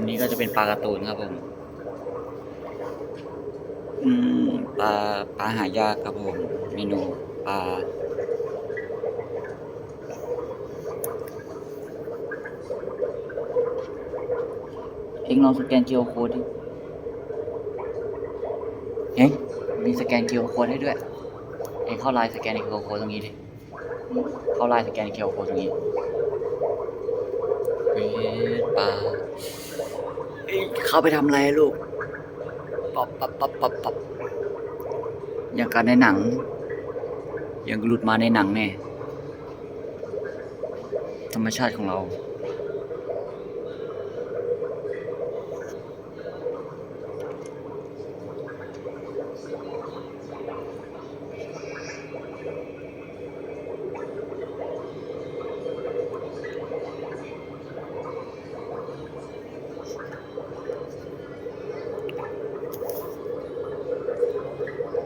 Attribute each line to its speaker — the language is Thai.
Speaker 1: มนี้ก็จะเป็นปลาการ์ตูนครับผมอืมปลาปลาหายากครับผมเมนูปลาเอ็งลองสแกน QR code ดิเฮ้ยมีสแกน QR code ให้ด้วย เอ็งเข้าไลน์สแกน QR code ตรงนี้ดิ เข้าไลน์สแกน QR code ตรงนี้เฮ้ยปลา เข้าไปทำอะไรลูกปับปับปับปับปับอย่างการในหนัง อย่างหลุดมาในหนังแน่ธรรมชาติของเรา